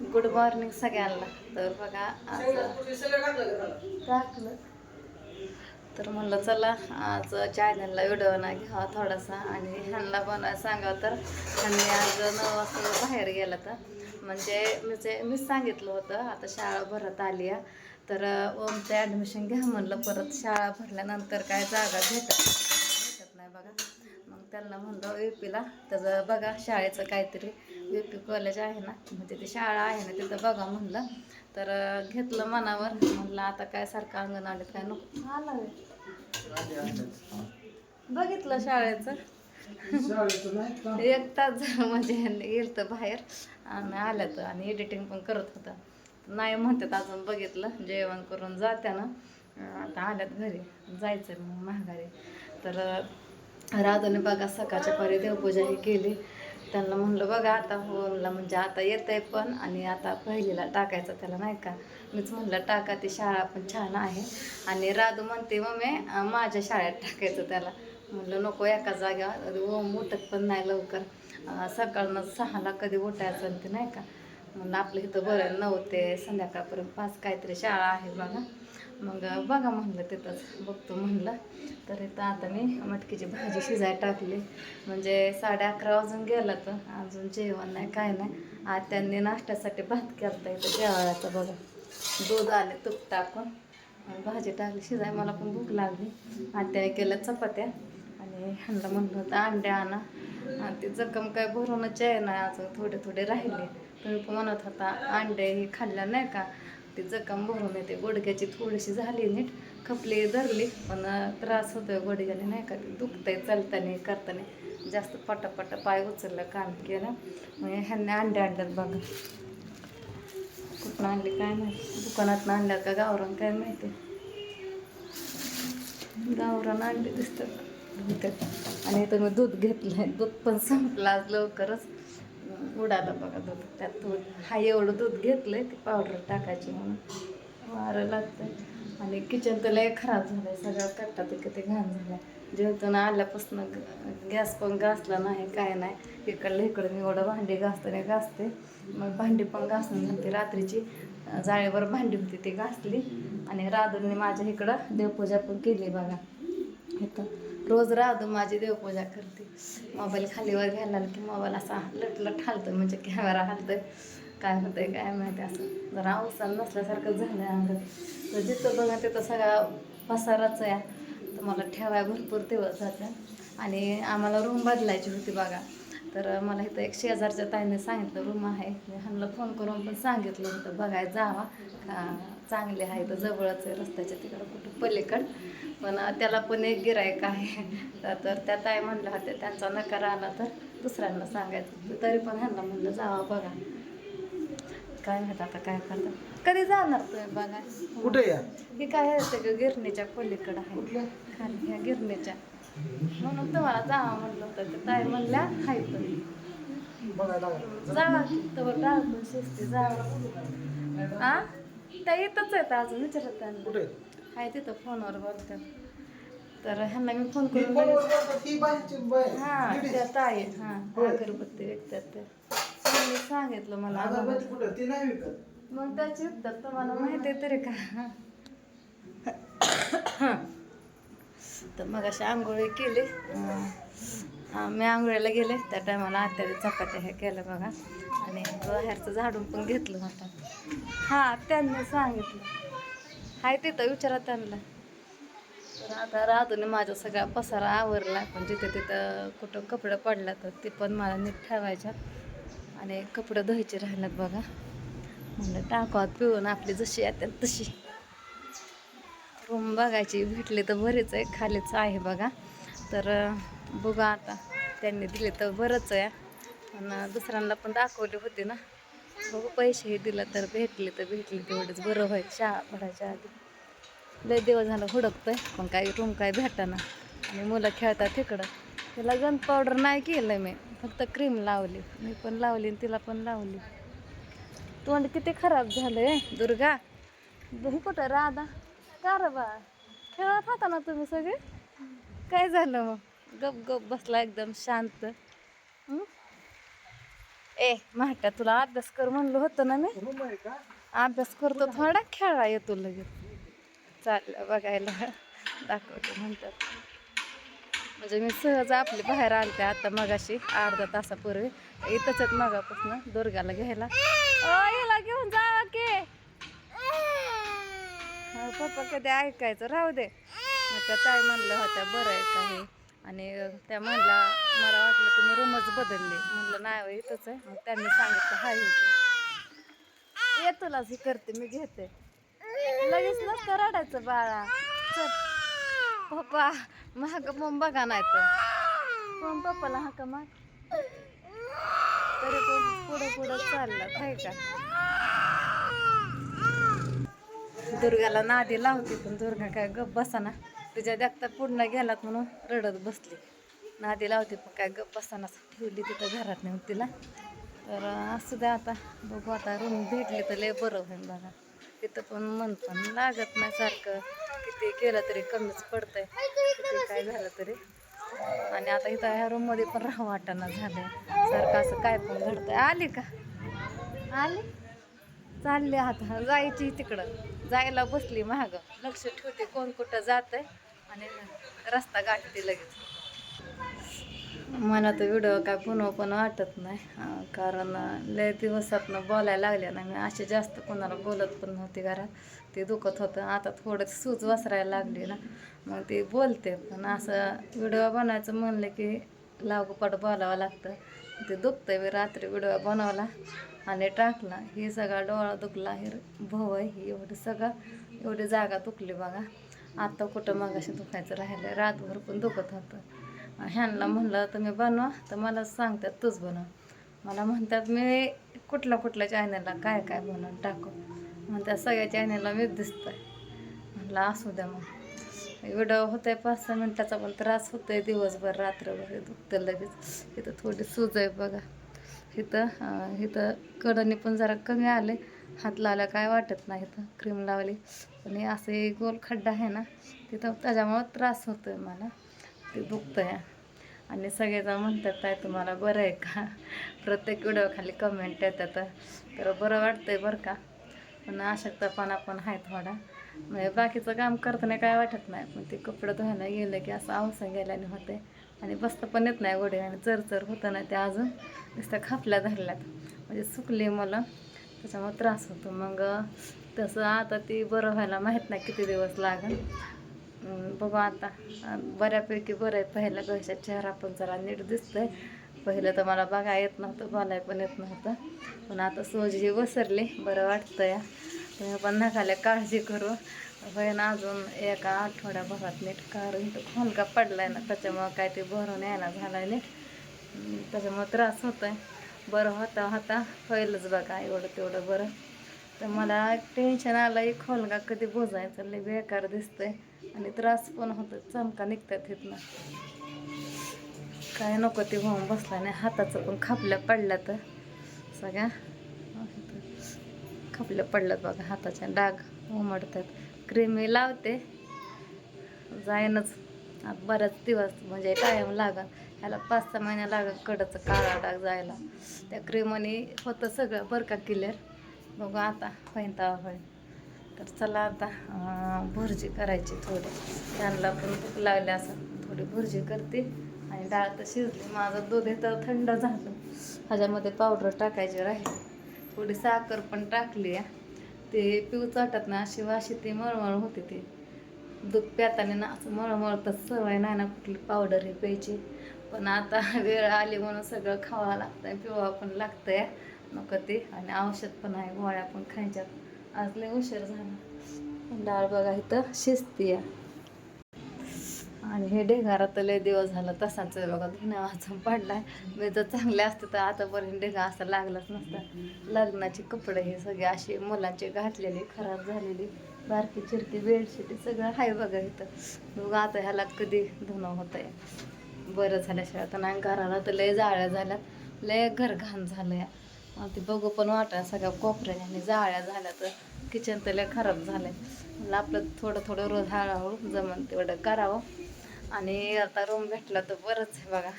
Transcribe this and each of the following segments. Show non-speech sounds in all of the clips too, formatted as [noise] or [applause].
Good morning सगळ्यांना. तर बघा आज टाकलं तर म्हणलं चला आज चॅनलला व्हिडिओ ना घ्यावा थोडासा आणि ह्यांना पण सांगावं तर ह्यांनी आज नऊ वाजता बाहेर गेला तर म्हणजे म्हणजे मीच सांगितलं होतं आता शाळा भरत आली आहे. तर ओमचं ॲडमिशन घ्या म्हणलं परत शाळा भरल्यानंतर काय जागा भेटत भेटत नाही बघा. त्यांना म्हणलं यू पीला त्याचं बघा शाळेचं काहीतरी यू पी कॉलेज आहे ना. म्हणजे ती शाळा आहे ना तिथं बघा म्हणलं. तर घेतलं मनावर. म्हणलं आता काय सारखं अंगणवाडीत काय नको. आलं बघितलं शाळेचं. एक तास झालं म्हणजे गेलं तर बाहेर. आणि आल्या तर आणि एडिटिंग पण करत होता. नाही म्हणतात अजून बघितलं. जेवण करून जात्या ना आता आल्यात घरी. जायचं मग महागारी तर राधूने बघा सकाळच्या पारी देवपूजा केली. त्यांना म्हणलं बघा आता होमला म्हणजे आता येत आहे पण आणि आता पहिलीला टाकायचं त्याला नाही का? मीच म्हणलं टाका ती शाळा पण छान आहे. आणि राधू म्हणते मम्मी माझ्या शाळेत टाकायचं त्याला. म्हणलं नको एका जाग्यावर ओम उठत पण नाही लवकर. सकाळनं सहाला कधी उठायचं आणि ते नाही का? म्हणलं आपलं इथं बरं नऊ ते संध्याकाळपर्यंत पाच काहीतरी शाळा आहे बघा. मग बघा म्हणलं तिथंच बघतो म्हणलं. तर इथं आता मी मटकीची भाजी शिजाय टाकली. म्हणजे साडे अकरा वाजून गेला तर अजून जेवण नाही काय नाही. आज त्यांनी नाश्त्यासाठी भात करता इथं जेवायचा बघा दूध आले तूप टाकून भाजी टाकली. शिजाय मला पण भूक लागली. आत्याने केलं चपात्या आणि ह्यांना म्हणलं होतं अंडे आणा. आणि ते जखम काय भरूनच आहे ना अजून थोडे थोडे राहिले. तुम्ही पण म्हणत होता अंडे हे खाल्लं नाही का? ती जखम भरून येते. गुडघ्याची थोडीशी झाली नीट. खपली धरली पण त्रास होतोय गुडघ्याने नाही का? ते दुखतंय चालताना करताना. जास्त पटापटा पाय उचललं काम केलं. मग ह्यांनी अंडे आणल्यात बघा. कुठून आणले काय माहिती? दुकानात आणल्यात का गावरान? काय माहिती? गावरान आणले दिसतात आणि इथं मी दूध घेतलंय. दूध पण संपलं आज लवकरच. उडालं बघा दूध. त्यात दूध हा एवढं दूध घेतलंय ती पावडर टाकायची म्हणून. वारं लागतं आणि किचन तर लय खराब झालंय सगळं कट्टा ते किती घाण झालाय. जेवताना आल्यापासून गॅस पण घासला नाही काय नाही. इकडलं इकडं मी एवढं भांडी घासताना घासते. मग भांडी पण घासून झाली. रात्रीची जाळीवर भांडी होती ती घासली. आणि राधूंनी माझ्या इकडं देवपूजा पण केली बघा. इथं. रोज राहतो माझी देवपूजा करते. मोबाईल खालीवर घ्यायला की मोबाईल असा लटलट हालतो म्हणजे कॅमेरा हालतोय. काय होतंय काय माहिती असं. जरा अवसान नसल्यासारखं झालं अंग तर जिथं बघा तिथं सगळा पसाराच आहे. तर मला ठेवाय भरपूर दिवस जाते आणि आम्हाला रूम बदलायची होती बघा. तर मला इथं एक शेजारच्या ताईने सांगितलं रूम आहे. मी ह्यांना फोन करून पण सांगितलं होतं बघायला जावा. का चांगले आहे तर जवळच आहे रस्त्याच्या तिकडं कुठं पलीकड. पण त्याला पण एक गिरायक आहे. तर- तर त्या ताई म्हणल्या होत्या त्यांचा नकार आला तर दुसऱ्यांना सांगायचं. तरी पण ह्यांना म्हणलं जावा बघा. काय माहीत आता काय करतात. कधी जाणार तुम्ही बघा? कुठे या? हे काय आहे ते गिरणीच्या पलीकडं आहे. खाली ह्या गिरणीच्या. म्हणून तुम्हाला जावा म्हणलं होतं. ते ताई म्हणल्या हाय लागला. जावा. तर डाळ शिजते जावा. आ? त्या येतच आहेत अजून विचारत त्यांना कुठे हाय तिथं फोनवर बोलतात. तर ह्यांना मी फोन करून लगेच- ही बाहेरची बाई. हा. त्या ताई हा. अगरबत्ती विकतात ते त्यांनी सांगितलं मला अगरबत्ती कुठं? ती नाही विकत. मग त्याची विकतात तुम्हाला माहिती आहे तरी का? तर मग अशी आंघोळी केली. अं, हा, मी आंघोळीला गेले. त्या टायमाला आत्याने चपात्या हे केलं बघा. आणि बाहेरचं झाडून पण घेतलं होतं हां त्यांनी सांगितलं. हाय तिथं विचारा त्यांना. तर आता राधूने माझा सगळा पसारा आवरला. पण जिथे तिथं कुठं कपडे पडला तर ते पण मला नीट ठेवायच्या. आणि कपडे धुवायचे राहिलेत बघा. म्हणलं टाकावत पिऊन आपली जशी येतात तशी. रूम बघायची भेटली तर बरीच आहे खालीच आहे बघा. तर बघा आता. त्यांनी दिले तर बरंच आहे. आणि दुसऱ्यांना पण दाखवली होती ना. बघू पैसेही दिलं तर भेटले तर भेटले तेवढेच बरं व्हायचं चहा पडायच्या आधी. लय दिवस झालं हुडकतोय पण काही रूम काय भेटाना. आणि मुलं खेळतात तिकडं तिला गन पावडर नाही केलं मी फक्त क्रीम लावली. मी पण लावली आणि तिला पण लावली. तोंड किती खराब झालंय दुर्गा. दही कुठं राधा. का बा? खेळत होता ना तुम्ही सगळे? काय झालं मग? गप गप बसला एकदम शांत. ए माहट्या तुला अभ्यास कर म्हणलं होतं ना मी. अभ्यास करतो थोडा खेळा येतो लगेच. चाललं बघायला. दाखवतो म्हणतात म्हणजे मी सहज आपली बाहेर आलते आता मगाशी अर्धा तासापूर्वी. इथंच आहेत मगापासून दुर्गाला घ्यायला. हिला घेऊन जावा की. पप्पा कधी ऐकायचं राहू दे. मग त्या ताई म्हणल्या होत्या बरं आहे का हे आणि त्या म्हणला मला वाटलं तुम्ही रूमच बदलली. म्हणलं नाही इथंच आहे. मग त्यांनी सांगितलं हा इथं. ये तुलाच हे करते मी घेते. लगेच नसतं रडायचं बाळा. चल. पप्पा महाग मग बघा नाही तर. मग पप्पाला हा का मग तरी पण पुढं पुढं चाललं काय का? दुर्गाला नादी लावते पण दुर्गा काय गप बसाना तुझ्या देखता पूर्ण गेलात म्हणून रडत बसली. नादी लावते पण काय गप्प बसाना ठेवली तिथं घरात नेऊन तिला. तर असू द्या आता बघू आता रूम भेटली तर लय बरं होईल बघा. तिथं पण मन पण लागत नाही सारखं. किती केलं तरी कमीच पडतंय. किती काय झालं तरी. आणि आता इथं ह्या रूममध्ये पण राहा वाटाना झालंय. सारखं असं काय पण घडतंय. आली का? आली? चालली आता. जायची तिकडं. जायला बसली महाग लक्ष ठेवते कोण कुठं जात आहे आणि रस्ता गाठते लगेच. मला तर व्हिडिओ काय पुन्हा पण वाटत नाही. कारण लय दिवसातनं बोलायला लागल्या ना मी. असे जास्त कोणाला बोलत पण नव्हती घरात. ते दुखत होतं. आता थोडं सूज वसरायला लागली ना. मग ते बोलते. पण असं व्हिडिओ बनायचं म्हणलं की लागोपाठ बोलावं लागतं. ते दुखतं मी रात्री व्हिडिओ बनवला आणि टाकला. हे सगळा डोळा दुखला. हे भव आहे. ही एवढं सगळं एवढी जागा दुखली बघा. आता कुठं मगाशी दुखायचं राहिलं रातभर पण दुखत होतं. ह्यांना म्हणलं तुम्ही बनवा तर मला सांगतात तूच बनव. मला म्हणतात मी कुठल्या कुठल्या चॅनलला काय काय बनवून टाकू? म्हणतात सगळ्या चॅनलला मीच दिसतंय. म्हटलं असू द्या मग. व्हिडिओ होतंय पाच सहा मिनटाचा पण त्रास होतोय दिवसभर रात्रभर. हे दुखतं लगेच. इथं थोडी सूज आहे बघा. इथं इथं कडनी पण जरा कमी आले. हात लावला काय वाटत नाही इथं. क्रीम लावली. पण हे असं गोल खड्डा आहे ना तिथं त्याच्यामुळं त्रास होतोय मला. ते दुखतंय आणि सगळेजण म्हणतात काय तुम्हाला बरं आहे का? प्रत्येक व्हिडिओ खाली कमेंट येतात. तर बरं वाटतंय बरं का? पण अशक्तपणा पण आहे थोडा. म्हणजे बाकीचं काम करताना काय वाटत नाही. पण ते कपडे धुवायला गेलं की असं आवसा गेल्याने होते आणि बसता पण येत नाही गोडे आणि चरचर होतं ना ते अजून नुसतं खापल्या धरल्यात. म्हणजे सुकले मला. त्याच्यामुळे त्रास होतो. मग तसं आता ती बरं व्हायला माहीत नाही किती दिवस लागेल बघू आता. बऱ्यापैकी बरं आहे. पहिल्या पेक्षा चेहरा पण जरा नीट दिसतोय. पहिलं तर मला बघा येत नव्हतं बोलाय पण येत नव्हतं. पण आता सोजी वसरली बरं वाटतं या तुम्ही पण नकाले काळजी करू. बहीण अजून एका आठवड्याभरात नीट कारण तो खोलका पडलाय ना त्याच्यामुळं काय ते भरून यायला झालाय नीट. त्याच्यामुळं त्रास होतोय. बरं होता होता. होईलच बघा एवढं तेवढं बरं. तर मला टेन्शन आलं एक खोलगा कधी बोजायचं लय बेकार दिसतंय. आणि त्रास पण होतो चमका निघतात इथनं. काय नको ते होऊन बसला नाही हाताचं पण खापल्या पडल्या तर सगळ्या खापल्या पडल्यात बघा हाताच्या डाग उमडतात. मी लावते. जाईनच. आता बऱ्याच दिवस म्हणजे कायम लागल ह्याला पाच सहा महिन्या लागल कडचं काळा डाग जायला. त्या क्रीमने होतं सगळं बरं का क्लिअर बघू आता होईन तेव्हा होईन. तर चला आता भुर्जी करायची थोडी. त्यांना पण भूक लागली असं थोडी भुर्जी करते. आणि डाळ तर शिजली. माझं दूध इथं थंड झालं. ह्याच्यामध्ये पावडर टाकायची राहील. थोडी साखर पण टाकली आहे. ते पिऊ चाटत ना अशी वाशी ती मळमळ होते ती. दूध प्याताना ना असं मळमळतं सवय नाही ना कुठली पावडर ही प्यायची. पण आता [laughs] वेळ आली म्हणून सगळं खावा लागतंय पिवा पण लागतंय. नको ते. आणि औषध पण आहे गोळ्या पण खायच्यात. आज लय उशीर झाला. डाळ बघा इथं शिजती आहे. आणि हे ढेगारा तर लय दिवस झाला तसाच बघा धुण्या वाचून पडलाय. मी जर चांगले असते तर आतापर्यंत ढेगा असं लागलाच नसता. लग्नाचे कपडे हे सगळे असे मुलांचे घातलेले खराब झालेली. बारकी चिरकी बेडशीट सगळं आहे बघा इथं. बघा आता ह्याला कधी धुणं होत आहे बरं झाल्याशिवाय आता नाही घराला तर लय जाळ्या झाल्यात. लय घर घाण या ते बघू पण वाटा सगळ्या कोपऱ्याने आणि जाळ्या झाल्या तर किचन तर खराब झालंय. म्हणलं आपलं थोडं थोडं रोज हळूहळू जमन तेवढं करावं. आणि आता रूम भेटला तर बरंच आहे बघा.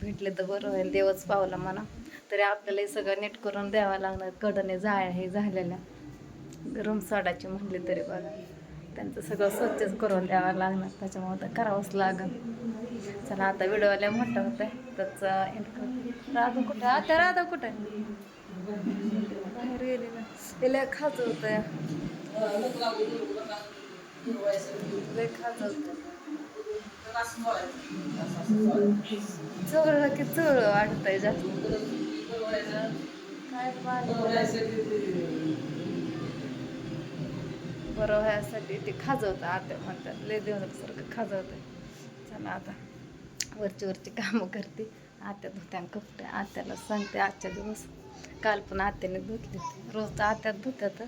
भेटले तर बरं होईल देवच पावला म्हणा. तरी आपल्याला हे सगळं नीट करून द्यावं लागणार. कडने जाळ्या हे झालेल्या. रूम सोडायची म्हणली तरी बघा. त्यांचं सगळं स्वच्छच करून द्यावं लागणार त्याच्यामुळे तर करावंच लागेल. चला आता व्हिडिओला मोठा होतं आहे त्याचा एंड कर राधा कुठं? आता राधा कुठं? बाहेर गेली ना. तिला खाच होत लय खाच चोळ चवळ की चवळ वाटतंय जास्त. काय बरं व्हायसाठी ते खाजवतं आता म्हणतात लय देवसारखं खाजवतं चला आता वरची वरची कामं करते. आत्या धुत्या कपडे आत्याला सांगते आजच्या दिवस. काल पण आत्याने धुतले. रोज आत्यात धुत्यात.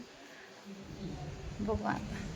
बघू आता.